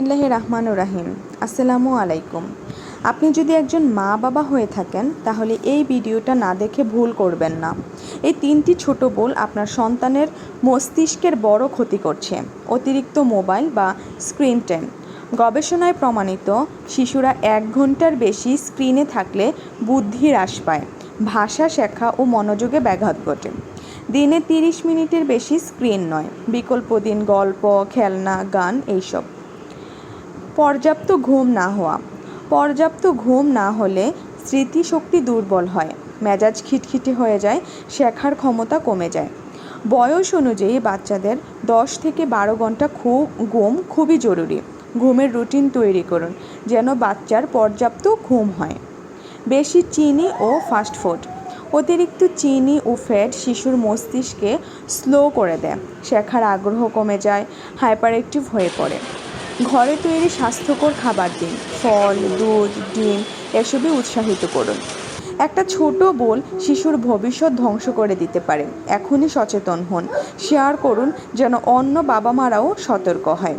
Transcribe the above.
বিসমিল্লাহ রহমান রাহিম। আসসালামু আলাইকুম। আপনি যদি একজন মা বাবা হয়ে থাকেন, তাহলে এই ভিডিওটা না দেখে ভুল করবেন না। এই তিনটি ছোট বোল আপনার সন্তানের মস্তিষ্কের বড় ক্ষতি করছে। অতিরিক্ত মোবাইল বা স্ক্রিন টাইম। গবেষণায় প্রমাণিত, শিশুরা এক ঘণ্টার বেশি স্ক্রিনে থাকলে বুদ্ধি হ্রাস পায়। ভাষা শেখা ও মনোযোগে ব্যাঘাত ঘটে। দিনে তিরিশ মিনিটের বেশি স্ক্রিন নয়। বিকল্প দিন গল্প, খেলনা, গান, এইসব। পর্যাপ্ত ঘুম না হওয়া। পর্যাপ্ত ঘুম না হলে স্মৃতিশক্তি দুর্বল হয়। মেজাজ খিটখিটে হয়ে যায়, শেখার ক্ষমতা কমে যায়। বয়স অনুযায়ী বাচ্চাদের দশ থেকে বারো ঘণ্টা খুব, ঘুম খুবই জরুরি। ঘুমের রুটিন তৈরি করুন, যেন বাচ্চার পর্যাপ্ত ঘুম হয়। বেশি চিনি ও ফাস্টফুড অতিরিক্ত চিনি ও ফ্যাট শিশুর মস্তিষ্কে স্লো করে দেয়। শেখার আগ্রহ কমে যায় হাইপার হয়ে পড়ে। ঘরে তৈরি স্বাস্থ্যকর খাবার দিন, ফল, দুধ, ডিম এসবই উৎসাহিত করুন। একটা ছোট বোল শিশুর ভবিষ্যৎ ধ্বংস করে দিতে পারে। এখনই সচেতন হন। শেয়ার করুন যেন অন্য বাবা মারাও সতর্ক হয়।